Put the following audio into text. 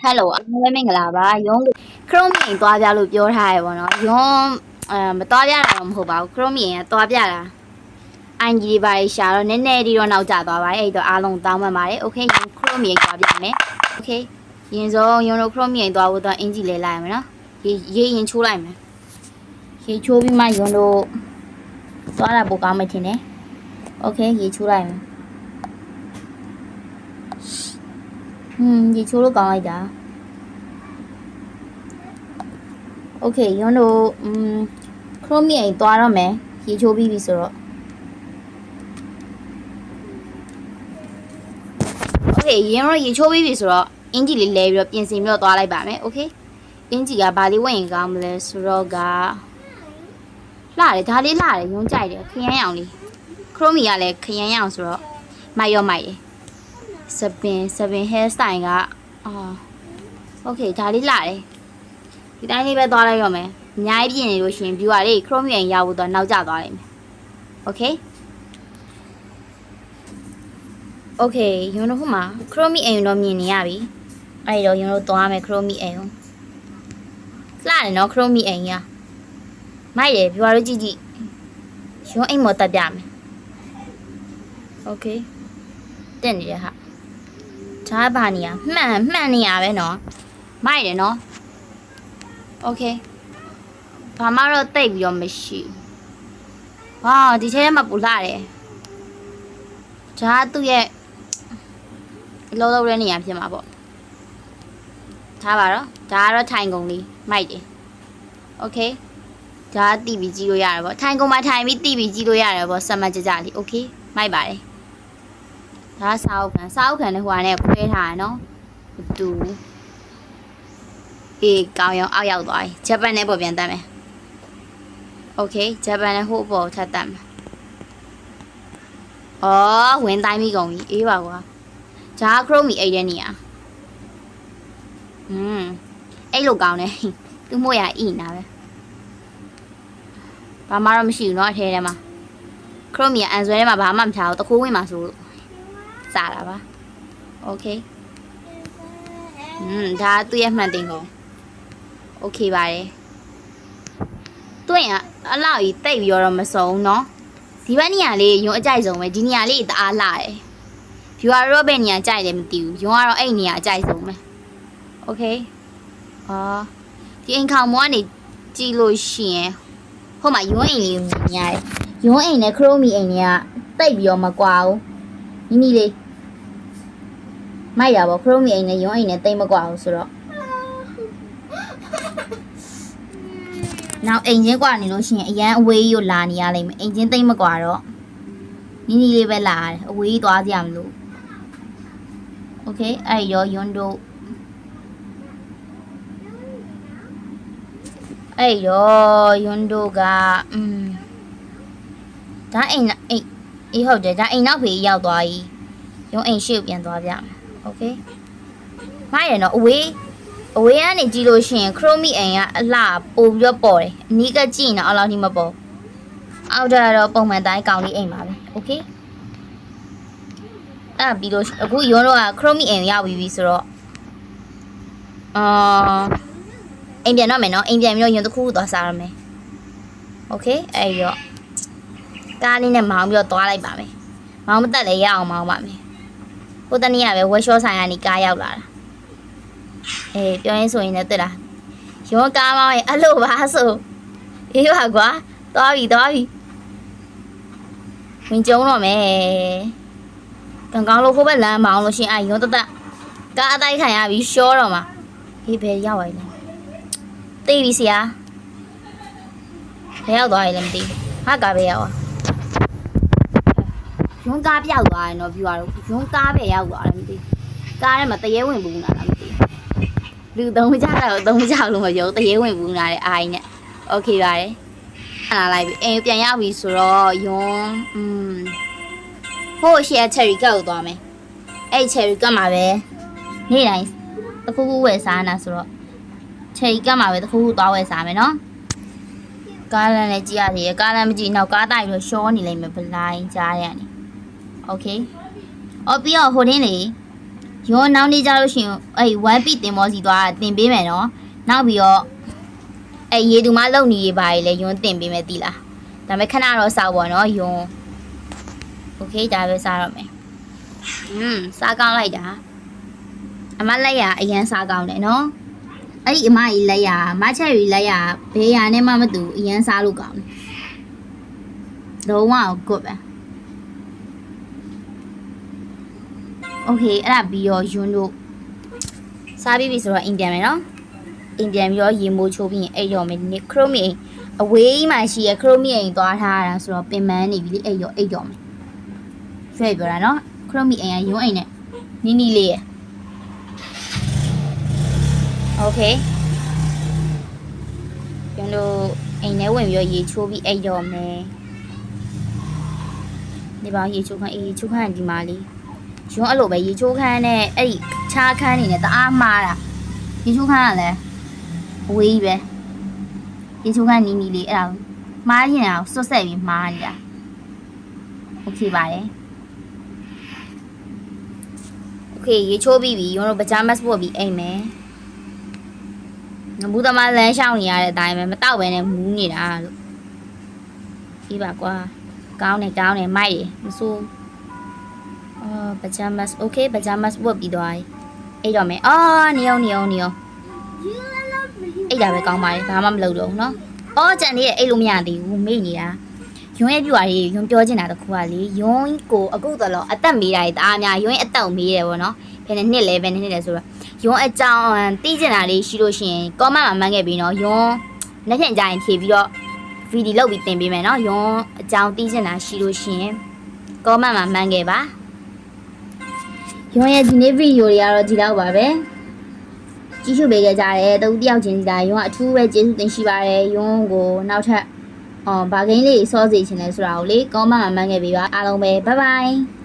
ဟယ်လိုအားလုံးပဲမင်္ဂလာပါယုံခရုံးမြင်သွားပြလို့ပြောထားရပေါ့နော်ယုံအဲမသွားပြတာတော့မဟုတ်ပါဘူးခရုံးမြင်ကသွားပြတာအန်ကြီးပါရှာတော့နည်းနည်းဒီတော့နောက်ကျသွားပါတယ်အဲ့တော့အားလုံးတောင်းပန်ပါတယ်โอเคယုံခရုံးမြင်သွားပြမယ်โอเคရင်ဆုံးယုံတို့ခရုံးမြင်သွားဖို့တော့အင်ဂျီလဲလိုက်ရမယ်နော်ရေရေရင်ချိုးလိုက်မယ်ရေချိုးပြီးမှယုံတို့သွားတာပိုကောင်းမှထင်တယ်โอเคရေချိုးလိုက်မယ် ဟွန်းရေချိုးလို့ကောင်းလိုက်တာ โอเคယွန်းတို့อืมခရိုမီအိမ်သွားတော့မယ်ရေချိုးပြီးပြီဆိုတော့โอเคယွန်းတို့ရေချိုးပြီးပြီဆိုတော့အင်ဂျီလေးလဲပြီးတော့ပြင်ဆင်ပြီးတော့သွားလိုက်ပါမယ်โอเคအင်ဂျီကဘာလေးဝင်ရင်ကောင်းမလဲဆိုတော့ကလှတယ်ဒါလေးလှတယ်ယွန်းကြိုက်တယ်ခရမ်းရောင်လေးခရိုမီကလည်းခရမ်းရောင်ဆိုတော့မိုက်ရောမိုက်တယ် စပင်စပင် hair style ကအော် okay ဒါလေးလာတယ်ဒီတိုင်းလေးပဲသွားလိုက်ရမယ်အများကြီးပြင်နေလို့ရှိရင် viewer လေး chrome ရရဖို့တော့နောက်ကျသွားလိမ့်မယ် okay okay ရုံတို့ဟိုမှာ chrome အိမ်တော့မြင်နေရပြီအဲ့တော့ရုံတို့သွားမယ် chrome အိမ်ကိုလှတယ်နော် chrome အိမ်ကမိုက်တယ် viewer တို့ကြည့်ကြည့်ရုံအိမ်မော်တက်ပြမယ် okay တင်နေရဟာ ဒါဘာနေရမှန်မှန်နေရပဲနော်မိုက်တယ်နော် โอเคဘာမှတော့တိတ်ပြီးတော့မရှိဘူးဟာဒီထဲမှာပူလာတယ်ဒါကသူ့ရဲ့အလုံးလုံးတဲ့နေရာဖြစ်မှာပေါ့ထားပါတော့ဒါကတော့ထိုင်ကုန်လေးမိုက်တယ်โอเคဒါကတီးပြီးကြည့်လို့ရတယ်ပေါ့ထိုင်ကုန်မှာထိုင်ပြီးတီးပြီးကြည့်လို့ရတယ်ပေါ့ဆက်မကြကြလေးโอเคမိုက်ပါတယ် ဒါကစာအုပ်ခံစာအုပ်ခံနဲ့ဟိုဟာနဲ့ခွဲထားရနော်မတူဘူး အေးကောင်းရောင်အောက်ရောက်သွားပြီဂျပန်နဲ့ပေါ်ပြန်တက်မယ်โอเคဂျပန်နဲ့ဟိုပေါ်ထပ်တက်မယ်အော်ဝင်တိုင်းပြီကုန်ပြီအေးပါကွာဂျာခရိုမီအိတ်တဲ့နေရอืมအဲ့လိုကောင်းတယ်သူ့မို့ရအီနာပဲဘာမှတော့မရှိဘူးเนาะအထဲထဲမှာခရိုမီကအန်ဆွဲထဲမှာဘာမှမထားဘူးတခိုးဝင်မှာဆိုလို့ စားတာပါโอเคอืมဒါသူ့ရဲ့မှန်တင်ကုန် โอเคပါတယ်တွေ့ရင်အလောက်ကြီးတိတ်ပြီးတော့မစုံเนาะဒီဘက်နေရာလေးယုံအကြိုက်ဆုံးပဲဒီနေရာလေးတအားလာတယ် viewer ရောဘယ်နေရာကြိုက်တယ်မသိဘူးယုံကတော့အဲ့နေရာအကြိုက်ဆုံးပဲโอเคအာဒီအိမ်ခေါင်မောကနေကြည့်လို့ရှိရင်ဟိုမှာယုံအိမ်လေးကိုမြင်ရတယ်ယုံအိမ်နဲ့ခရိုမီအိမ်တွေကတိတ်ပြီးတော့မကွာဘူး နီးနီးလေးမိုက်ရပါခရိုမီအိမ်နဲ့ယုံအိမ်နဲ့တိတ်မကွာဘူးဆိုတော့ နောက်အိမ်ချင်းกว่าနေလို့ရှိရင်အရန်အဝေးကြီးကိုလာနေရလိမ့်မယ်အိမ်ချင်းသိမ့်မกว่าတော့နီးနီးလေးပဲလာရတယ်အဝေးကြီးသွားကြရမလို့โอเคအဲ့ရောယွန်းတို့အဲ့ရောယွန်းတို့ကอืมဒါအိမ်နအိမ် အေးဟုတ်တယ်ဒါအိမ်နောက်ဖေးရောက်သွားပြီယွန်းအိမ်ရှေ့ကိုပြန်သွားပြမယ်โอเคမိုက်ရနော်အဝေး အဝေးကနေကြည့်လို့ရှိရင်ခရိုမီအိမ်ကအလှပိုပြီးတော့ပေါ်တယ်အနီးကကြည့်ရင်တော့အလောက်ထိမပေါ်အောက်တာတော့ပုံမှန်တိုင်းကောင်းလေးအိမ်ပါပဲโอเคအဲ့ပြီးလို့အခုရုံးတော့ကခရိုမီအိမ်ရောက်ပြီးပြီဆိုတော့အာအိမ်ပြန်တော့မယ်နော်အိမ်ပြန်ပြီးတော့ရုံးတစ်ခုခုသွားစားရမယ်โอเคအဲ့ရော ကားလေးနဲ့မောင်းပြီးတော့သွားလိုက်ပါမယ်မောင်းမတက်လည်းရအောင်မောင်းပါမယ်ဟိုတနေ့ကပဲဝက်ရှော့ဆိုင်ကနေကားရောက်လာတာအေးပြောရင်ဆိုရင်လည်းတွေ့လားရောကားမောင်းရင်အဲ့လိုပါဆိုအေးပါကွာသွားပြီသွားပြီဝင်ကြုံတော့မယ်ကံကောင်းလို့ခိုးဘက်လမ်းမောင်းလို့ရှရင်အဲ့ရောတတကားအတိုက်ခံရပြီရှောတော့မှာအေးဘယ်ရောက်ပါလဲသိပြီဆရာဘယ်ရောက်သွားရလဲမသိဘူးဟာကားပဲရောက်อ่ะ ရုံးကားပြောက်သွားရင်တော့ပြူရတော့ရုံးကားပဲရောက်သွားတယ်မသိဘူးကားထဲမှာတရေဝင်ဘူးလားမသိဘူး လူသုံးကြတော့သုံးကြလို့မပြောတရေဝင်ဘူးနားတဲ့အာကြီးနဲ့โอเคပါတယ်အဲ့လာလိုက်ပြီအိမ်ပြန်ရောက်ပြီဆိုတော့ယွန်းอืมဟိုရှယ်ချယ်ရီကောက်သွားမယ်အဲ့ချယ်ရီကတ်မှာပဲနေ့တိုင်းတစ်ခုခုဝယ်စားနာဆိုတော့ချယ်ရီကတ်မှာပဲတစ်ခုခုသွားဝယ်စားမယ်နော်ကားလမ်းလည်းကြည့်ရသေးတယ်ကားလမ်းမကြည့်နောက်ကားတိုက်ပြီးတော့ရှောနေလိမ့်မယ်ဘလိုင်းကြားရနေ โอเคအော်ပြီးတော့ဟိုတင်းလေ ရောနောက်နေ့ကြလို့ရှိရင်အဲ့ 1P တင်မောစီသွားတင်ပေးမယ်နော်နောက်ပြီးတော့အဲ့ရေတူမလုံနေရပါလေလေယွန်းတင်ပေးမယ်တီလားဒါပေမဲ့ခဏတော့စောက်ပါနော်ယွန်းโอเคဒါပဲစားတော့မယ်อืมစားကောင်းလိုက်တာအမလက်ရအရန်စားကောင်းတယ်နော်အဲ့ဒီအမကြီးလက်ရမချက်ရီလက်ရဘေးရနဲ့မှမတူအရန်စားလို့ကောင်းတယ်လုံးဝကို good ပဲ โอเคအဲ့ဒါပြီးတော့ယွန်းတို့စားပြီးပြီဆိုတော့အိမ်ပြန်မယ်နော်အိမ်ပြန်ပြီးတော့ရေမိုးချိုးပြီးရင်အိတ်ရောမယ်ဒီနေ့ခရိုမီအိမ်အဝေးမှာရှိရခရိုမီအိမ်သွားထားတာဆိုတော့ပင်ပန်းနေပြီလေအိတ်ရောအိတ်ရောမယ်ရွှေ့ပြောတာနော်ခရိုမီအိမ်ကယွန်းအိမ်နဲ့နီးနီးလေးရယ်โอเคယွန်းတို့အိမ်ထဲဝင်ပြီးတော့ရေချိုးပြီးအိတ်ရောမယ်ဒီပါရေချိုးခန်းအေးရေချိုးခန်းကဒီမှာလေး ရုံးအဲ့လိုပဲရေချိုးခန်းနဲ့အဲ့ဒီချားခန်းနေနဲ့တအားမှားတာရေချိုးခန်းကလည်းအဝေးကြီးပဲရေချိုးခန်းနီးနီးလေးအဲ့ဒါမှားရင်အောင်စွတ်ဆက်ပြီးမှားနေတာโอเคပါတယ်โอเคရေချိုးပြီးပြီရုံးတို့ပကြားမတ်ပို့ပြီးအိမ်မယ်ငဘူးသမားလမ်းရှောင်းနေရတဲ့အတိုင်းပဲမတောက်ပဲနဲ့မူးနေတာလို့ဒီပါကွာကောင်းတယ်ကောင်းတယ်မိုက်တယ်မစိုး အာပဂျာမတ်โอเคပဂျာမတ်ဝတ်ပြီးသွားပြီအဲ့တော့မယ်အာနေအောင်နေအောင်နေအောင်အဲ့ဒါပဲကောင်းပါလေဘာမှမလုပ်တော့ဘူးเนาะအော်ကြံနေရဲ့အဲ့လိုမရသေးဘူးမေ့နေတာယွန်းရဲ့ပြွာလေးယွန်းပြောချင်တာတခုကလေယွန်းကိုအခုတော့လောအသက်မေးတာတအားများယွန်းရဲ့အသက်ကိုမေးတယ်ဗောနော်ဘယ်နဲ့နှစ်လဲဘယ်နဲ့နှစ်လဲဆိုတော့ယွန်းအကြောင်းသိချင်တာလေးရှိလို့ရှိရင်ကောမန့်မှာမှန်းခဲ့ပြီးနော်ယွန်းလက်ထင်ကြရင်ဖြေပြီးတော့ဗီဒီလုပ်ပြီးတင်ပေးမယ်နော်ယွန်းအကြောင်းသိချင်တာရှိလို့ရှိရင်ကောမန့်မှာမှန်းခဲ့ပါ ရုံးရဲ့ဒီနေ့ဗီဒီယိုတွေကတော့ဒီလောက်ပါပဲကြည့်ရှုပေးကြကြတယ်တူတယောက်ချင်းစီတိုင်းရုံးကအထူးပဲကျေးဇူးတင်ရှိပါတယ်ရုံးကိုနောက်ထပ်အော်ဘာဂိမ်းလေးစောစေချင်လဲဆိုတာကိုလေကောမန့်မှာမှန်းခဲ့ပေးပါအားလုံးပဲဘိုင်ဘိုင်